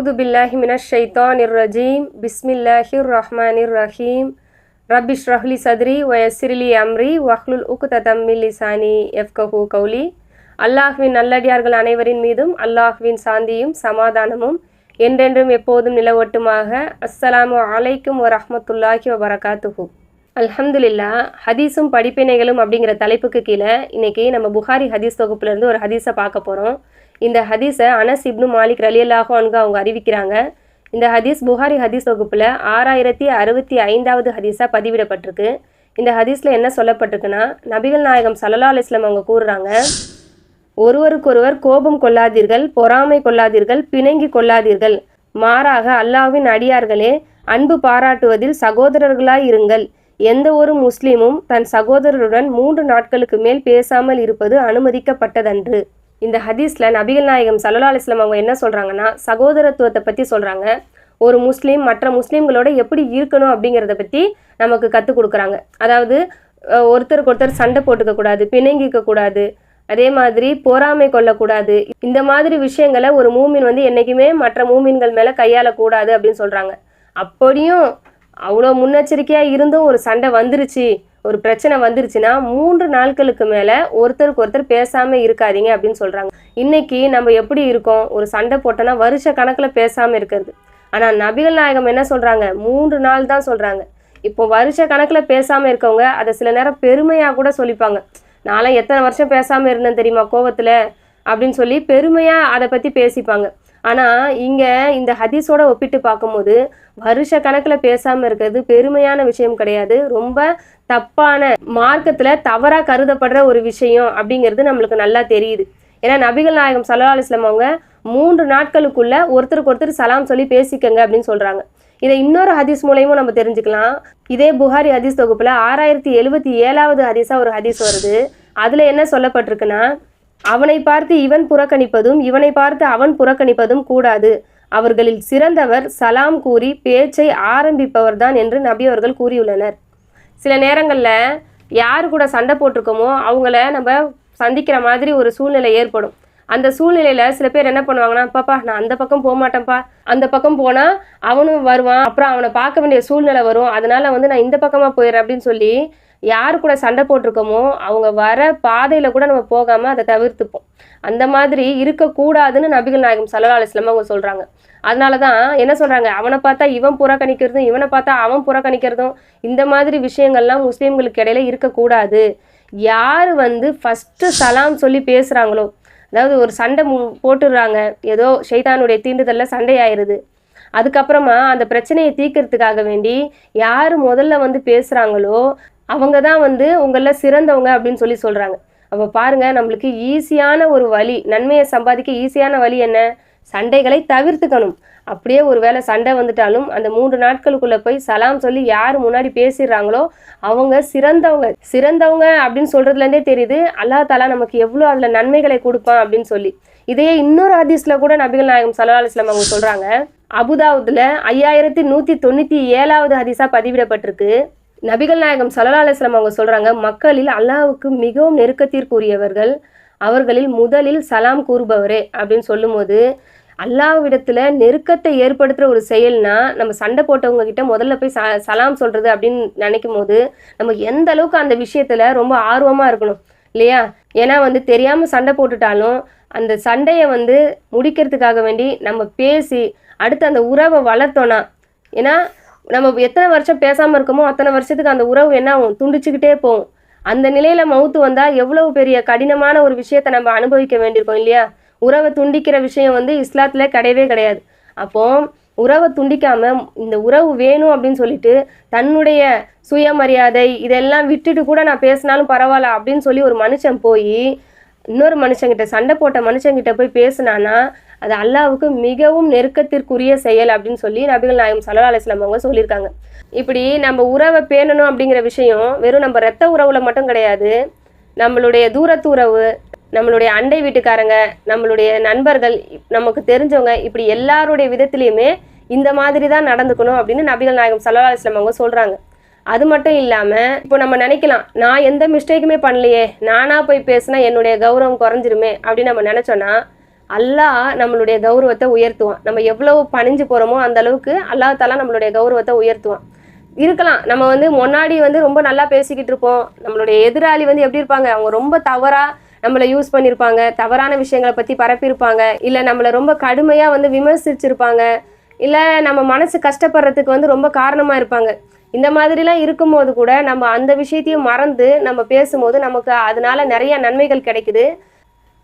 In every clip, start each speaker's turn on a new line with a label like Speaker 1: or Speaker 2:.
Speaker 1: அவுது பில்லாஹி மினஷ் இர் ரஜீம் பிஸ்மில்லாஹிர் இர் ரஹீம் ரபிஷ் ரஹ்லி சத்ரி வயசிரிலி அம்ரி வஹ்லுல் உக் ததம்மில் இசானி எஃப்கஹு கௌலி அல்லாஹ்வின் நல்லடியார்கள் அனைவரின் மீதும் அல்லாஹ்வின் சாந்தியும் சமாதானமும் என்றென்றும் எப்போதும் நிலவட்டுமாக. அஸ்ஸலாமு அலைக்கும் வரஹ்மத்துல்லாஹி வபரகாத்துஹு. அல்ஹம்துலில்லா ஹதீஸும் படிப்பினைகளும் அப்படிங்கிற தலைப்புக்கு கீழே இன்னைக்கு நம்ம புகாரி ஹதீஸ் தொகுப்புலேருந்து ஒரு ஹதீஸை பார்க்க போகிறோம் இந்த ஹதீஸை அனஸ் இப்னு மாலிக் ரலியல்லாஹோ அன்கு அவங்க அறிவிக்கிறாங்க. இந்த ஹதீஸ் புகாரி ஹதீஸ் வகுப்பில் ஆறாயிரத்தி அறுபத்தி ஐந்தாவது ஹதீஸாக பதிவிடப்பட்டிருக்கு. இந்த ஹதீஸில் என்ன சொல்லப்பட்டிருக்குன்னா நபிகள் நாயகம் சல்லல்லா அலிஸ்லாம் அவங்க கூறுறாங்க ஒருவருக்கொருவர் கோபம் கொள்ளாதீர்கள் பொறாமை கொள்ளாதீர்கள் பிணங்கி கொள்ளாதீர்கள். மாறாக அல்லாஹ்வின் அடியார்களே அன்பு பாராட்டுவதில் சகோதரர்களாய் இருங்கள். எந்த ஒரு முஸ்லீமும் தன் சகோதரருடன் மூன்று நாட்களுக்கு மேல் பேசாமல் இருப்பது அனுமதிக்கப்பட்டதன்று. இந்த ஹதீஸ்ல நபிகள் நாயகம் சல்லா அலிஸ்லாம் அவங்க என்ன சொல்கிறாங்கன்னா சகோதரத்துவத்தை பற்றி சொல்கிறாங்க ஒரு முஸ்லீம் மற்ற முஸ்லீம்களோட எப்படி இருக்கணும் அப்படிங்கிறத பற்றி நமக்கு கற்றுக் கொடுக்குறாங்க. அதாவது ஒருத்தருக்கு ஒருத்தர் சண்டை போட்டுக்க கூடாது பிணங்கிக்க கூடாது அதே மாதிரி பொறாமை கொள்ளக்கூடாது. இந்த மாதிரி விஷயங்களை ஒரு மூமின் வந்து என்னைக்குமே மற்ற மூமின்கள் மேலே கையாளக்கூடாது அப்படின்னு சொல்கிறாங்க அப்படியும் அவ்வளோ முன்னெச்சரிக்கையாக இருந்தும் ஒரு சண்டை வந்துருச்சு ஒரு பிரச்சனை வந்துருச்சுன்னா மூன்று நாட்களுக்கு மேலே ஒருத்தருக்கு ஒருத்தர் பேசாமல் இருக்காதீங்க அப்படின்னு சொல்கிறாங்க இன்னைக்கு நம்ம எப்படி இருக்கோம்? ஒரு சண்டை போட்டோன்னா வருஷ கணக்கில் பேசாமல் இருக்கிறது. ஆனால் நபிகள் நாயகம் என்ன சொல்கிறாங்க மூன்று நாள் தான் சொல்கிறாங்க இப்போ வருஷ கணக்கில் பேசாமல் இருக்கவங்க அதை சில நேரம் பெருமையாக கூட சொல்லிப்பாங்க. நான்லாம் எத்தனை வருஷம் பேசாமல் இருந்தேன் தெரியுமா கோவத்தில்? அப்படின்னு சொல்லி பெருமையாக அதை பற்றி பேசிப்பாங்க. ஆனால் இங்கே இந்த ஹதீஸோட ஒப்பிட்டு பார்க்கும்போது வருஷ கணக்கில் பேசாமல் இருக்கிறது பெருமையான விஷயம் கிடையாது. ரொம்ப தப்பான மார்க்கத்தில் தவறாக கருதப்படுற ஒரு விஷயம் அப்படிங்கிறது நம்மளுக்கு நல்லா தெரியுது. ஏன்னா நபிகள் நாயகம் சல்லா அலிஸ்லாம் அவங்க மூன்று நாட்களுக்குள்ள ஒருத்தருக்கு ஒருத்தர் சலாம் சொல்லி பேசிக்கங்க அப்படின்னு சொல்றாங்க. இதை இன்னொரு ஹதீஸ் மூலயமும் நம்ம தெரிஞ்சுக்கலாம். இதே புகாரி ஹதீஸ் தொகுப்புல ஆறாயிரத்தி எழுபத்தி ஏழாவது ஹதீஸா ஒரு ஹதீஸ் வருது. அதுல என்ன சொல்லப்பட்டிருக்குன்னா அவனை பார்த்து இவன் புறக்கணிப்பதும் இவனை பார்த்து அவன் புறக்கணிப்பதும் கூடாது. அவர்களில் சிறந்தவர் சலாம் கூறி பேச்சை ஆரம்பிப்பவர்தான் என்று நபி அவர்கள் கூறியுள்ளனர். சில நேரங்களில் யார் கூட சண்டை போட்டிருக்கோமோ அவங்கள நம்ம சந்திக்கிற மாதிரி ஒரு சூழ்நிலை ஏற்படும். அந்த சூழ்நிலையில் சில பேர் என்ன பண்ணுவாங்கன்னா பாப்பா நான் அந்த பக்கம் போக மாட்டேன்ப்பா. அந்த பக்கம் போனால் அவனும் வருவான். அப்புறம் அவனை பார்க்க வேண்டிய சூழ்நிலை வரும். அதனால வந்து நான் இந்த பக்கமாக போயிடுறேன் அப்படின்னு சொல்லி யார் கூட சண்டை போட்டிருக்கோமோ அவங்க வர பாதையில் கூட நம்ம போகாமல் அதை தவிர்த்துப்போம். அந்த மாதிரி இருக்கக்கூடாதுன்னு நபிகள் நாயகம் சல்லா அலிஸ்லாம் அவங்க சொல்கிறாங்க அதனால தான் என்ன சொல்கிறாங்க அவனை பார்த்தா இவன் புறக்கணிக்கிறதும் இவனை பார்த்தா அவன் புறக்கணிக்கிறதும் இந்த மாதிரி விஷயங்கள்லாம் முஸ்லீம்களுக்கு இடையில இருக்கக்கூடாது யார் வந்து ஃபஸ்ட்டு சலாம் சொல்லி பேசுகிறாங்களோ அதாவது ஒரு சண்டை போட்டுடுறாங்க ஏதோ ஷைதானுடைய தீண்டுதலில் சண்டை ஆயிடுது அதுக்கப்புறமா அந்த பிரச்சனையை தீர்க்கறதுக்காக வேண்டி யார் முதல்ல வந்து பேசுகிறாங்களோ அவங்க தான் வந்து உங்களில் சிறந்தவங்க அப்படின்னு சொல்லி சொல்கிறாங்க அப்போ பாருங்கள் நம்மளுக்கு ஈஸியான ஒரு வழி நன்மையை சம்பாதிக்க ஈஸியான வழி என்ன? சண்டைகளை தவிர்த்துக்கணும். அப்படியே ஒரு வேளை சண்டை வந்துட்டாலும் அந்த மூன்று நாட்களுக்குள்ளே போய் சலாம் சொல்லி யார் முன்னாடி பேசிடுறாங்களோ அவங்க சிறந்தவங்க. சிறந்தவங்க அப்படின்னு சொல்கிறதுலேருந்தே தெரியுது அல்லாஹ் தாலா நமக்கு எவ்வளோ அதில் நன்மைகளை கொடுப்பான் அப்படின்னு சொல்லி. இதையே இன்னொரு ஹதீஸ்ல கூட நபிகள் நாயகம் சல்லா அலிஸ்லாம் அவங்க சொல்கிறாங்க அபுதாவுதில் ஐயாயிரத்தி நூற்றி தொண்ணூற்றி ஏழாவது ஹதீஸாக பதிவிடப்பட்டிருக்கு. நபிகள் நாயகம் சல்லா அலிஸ்லாம் அவங்க சொல்கிறாங்க மக்களில் அல்லாவுக்கு மிகவும் நெருக்கத்திற்குரியவர்கள் அவர்களில் முதலில் சலாம் கூறுபவரே அப்படின்னு சொல்லும்போது அல்லாவிடத்தில் நெருக்கத்தை ஏற்படுத்துகிற ஒரு செயல்னா நம்ம சண்டை போட்டவங்க கிட்ட முதல்ல போய் ச சலாம் சொல்கிறது அப்படின்னு நினைக்கும் போது நம்ம எந்த அளவுக்கு அந்த விஷயத்தில் ரொம்ப ஆர்வமாக இருக்கணும் இல்லையா? ஏன்னா வந்து தெரியாமல் சண்டை போட்டுட்டாலும் அந்த சண்டையை வந்து முடிக்கிறதுக்காக வேண்டி நம்ம பேசி அடுத்து அந்த உறவை வளர்த்தோன்னா ஏன்னா நம்ம எத்தனை வருஷம் பேசாமல் இருக்கோமோ அத்தனை வருஷத்துக்கு அந்த உறவு என்ன ஆகும்? துண்டிச்சுக்கிட்டே போகும். அந்த நிலையில மவுத்து வந்தா எவ்வளவு பெரிய கடினமான ஒரு விஷயத்த நம்ம அனுபவிக்க வேண்டியிருக்கோம் இல்லையா? உறவை துண்டிக்கிற விஷயம் வந்து இஸ்லாத்துல கிடையவே கிடையாது. அப்போ உறவை துண்டிக்காம இந்த உறவு வேணும் அப்படின்னு சொல்லிட்டு தன்னுடைய சுயமரியாதை இதெல்லாம் விட்டுட்டு கூட நான் பேசினாலும் பரவாயில்ல அப்படின்னு சொல்லி ஒரு மனுஷன் போய் இன்னொரு மனுஷங்கிட்ட சண்டை போட்ட மனுஷங்கிட்ட போய் பேசினான்னா அது அல்லாவுக்கு மிகவும் நெருக்கத்திற்குரிய செயல் அப்படின்னு சொல்லி நபிகள் நாயகம் சல்லா அலிஸ்லாம் அவங்க சொல்லியிருக்காங்க. இப்படி நம்ம உறவை பேணணும் அப்படிங்கிற விஷயம் வெறும் நம்ம ரத்த உறவுல மட்டும் கிடையாது. நம்மளுடைய தூரத்து உறவு நம்மளுடைய அண்டை வீட்டுக்காரங்க நம்மளுடைய நண்பர்கள் நமக்கு தெரிஞ்சவங்க இப்படி எல்லாருடைய விதத்துலையுமே இந்த மாதிரி தான் நடந்துக்கணும் அப்படின்னு நபிகள் நாயகம் சல்லா அலிஸ்லாம் அவங்க சொல்றாங்க. அது மட்டும் இல்லாம இப்போ நம்ம நினைக்கலாம் நான் எந்த மிஸ்டேக்குமே பண்ணலையே நானா போய் பேசினா என்னுடைய கௌரவம் குறைஞ்சிருமே அப்படின்னு நம்ம நினைச்சோன்னா அல்லாஹ் நம்மளுடைய கௌரவத்தை உயர்த்துவான். நம்ம எவ்வளவு பணிஞ்சு போகிறோமோ அந்த அளவுக்கு அல்லாஹ் நம்மளுடைய கௌரவத்தை உயர்த்துவான். இருக்கலாம் நம்ம வந்து முன்னாடி வந்து ரொம்ப நல்லா பேசிக்கிட்டு இருப்போம். நம்மளுடைய எதிராளி வந்து எப்படி இருப்பாங்க? அவங்க ரொம்ப தவறாக நம்மளை யூஸ் பண்ணியிருப்பாங்க தவறான விஷயங்களை பற்றி பரப்பியிருப்பாங்க. இல்லை நம்மளை ரொம்ப கடுமையாக வந்து விமர்சிச்சிருப்பாங்க. இல்லை நம்ம மனசு கஷ்டப்படுறதுக்கு வந்து ரொம்ப காரணமாக இருப்பாங்க. இந்த மாதிரிலாம் இருக்கும்போது கூட நம்ம அந்த விஷயத்தையும் மறந்து நம்ம பேசும்போது நமக்கு அதனால நிறைய நன்மைகள் கிடைக்குது.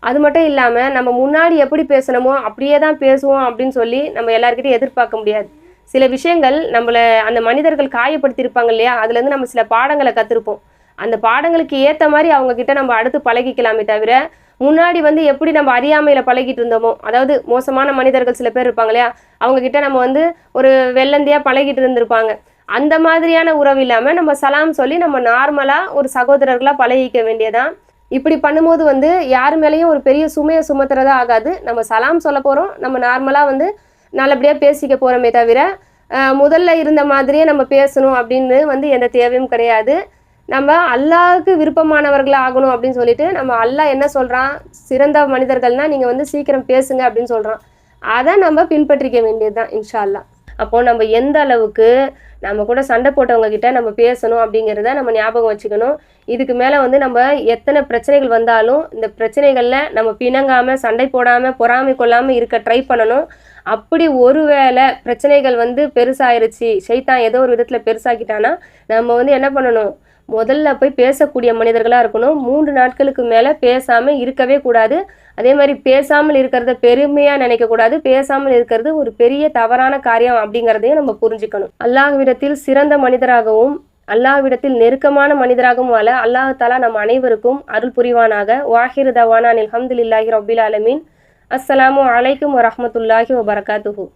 Speaker 1: அது மட்டும் இல்லாமல் நம்ம முன்னாடி எப்படி பேசணுமோ அப்படியே தான் பேசுவோம் அப்படின்னு சொல்லி நம்ம எல்லாருக்கிட்டையும் எதிர்பார்க்க முடியாது. சில விஷயங்கள் நம்மளை அந்த மனிதர்கள் காயப்படுத்தியிருப்பாங்க இல்லையா? அதுலேருந்து நம்ம சில பாடங்களை கற்றுருப்போம் அந்த பாடங்களுக்கு ஏற்ற மாதிரி அவங்கக்கிட்ட நம்ம அடுத்து பழகிக்கலாமே தவிர முன்னாடி வந்து எப்படி நம்ம அறியாமையில் பழகிட்டு இருந்தோமோ அதாவது மோசமான மனிதர்கள் சில பேர் இருப்பாங்க இல்லையா? அவங்கக்கிட்ட நம்ம வந்து ஒரு வெள்ளந்தியாக பழகிட்டு இருந்திருப்பாங்க. அந்த மாதிரியான உறவு இல்லாமல் நம்ம சலாம் சொல்லி நம்ம நார்மலாக ஒரு சகோதரர்களாக பழகிக்க வேண்டியதான் இப்படி பண்ணும்போது வந்து யார் மேலேயும் ஒரு பெரிய சுமையை சுமத்துறதா ஆகாது. நம்ம சலாம் சொல்ல போகிறோம் நம்ம நார்மலாக வந்து நல்லபடியாக பேசிக்க போகிறோமே தவிர முதல்ல இருந்த மாதிரியே நம்ம பேசணும் அப்படின்னு வந்து எந்த தேவையும் கிடையாது. நம்ம அல்லாவுக்கு விருப்பமானவர்களாக ஆகணும் அப்படின்னு சொல்லிட்டு நம்ம அல்லாஹ் என்ன சொல்கிறான் சிறந்த மனிதர்கள்னால் நீங்கள் வந்து சீக்கிரம் பேசுங்க அப்படின்னு சொல்கிறான் அதை நம்ம பின்பற்றிக்க வேண்டியது தான் இன்ஷா அப்போது நம்ம எந்த அளவுக்கு நம்ம கூட சண்டை போட்டவங்க கிட்ட நம்ம பேசணும் அப்படிங்கிறத நம்ம ஞாபகம் வச்சுக்கணும். இதுக்கு மேலே வந்து நம்ம எத்தனை பிரச்சனைகள் வந்தாலும் இந்த பிரச்சனைகளில் நம்ம பிணங்காமல் சண்டை போடாமல் பொறாமை கொள்ளாமல் இருக்க ட்ரை பண்ணணும். அப்படி ஒருவேளை பிரச்சனைகள் வந்து பெருசாயிருச்சு சைத்தான் ஏதோ ஒரு விதத்தில் பெருசாக்கிட்டானா நம்ம வந்து என்ன பண்ணணும்? முதல்ல போய் பேசக்கூடிய மனிதர்களாக இருக்கணும். மூன்று நாட்களுக்கு மேலே பேசாமல் இருக்கவே கூடாது. அதே மாதிரி பேசாமல் இருக்கிறத பெருமையாக நினைக்கக்கூடாது பேசாமல் இருக்கிறது ஒரு பெரிய தவறான காரியம் அப்படிங்கிறதையும் நம்ம புரிஞ்சுக்கணும். அல்லாஹ்விடத்தில் சிறந்த மனிதராகவும் அல்லாஹ்விடத்தில் நெருக்கமான மனிதராகவும் வாழ அல்லாஹ் தாலா நம் அனைவருக்கும் அருள் புரிவானாக. வாஹிர் தவானா அல்ஹம்துலில்லாஹி ரபில் அலமின் அஸ்ஸலாமு அலைக்கும் வரமத்துல்லாஹி வபரகாத்துஹூ.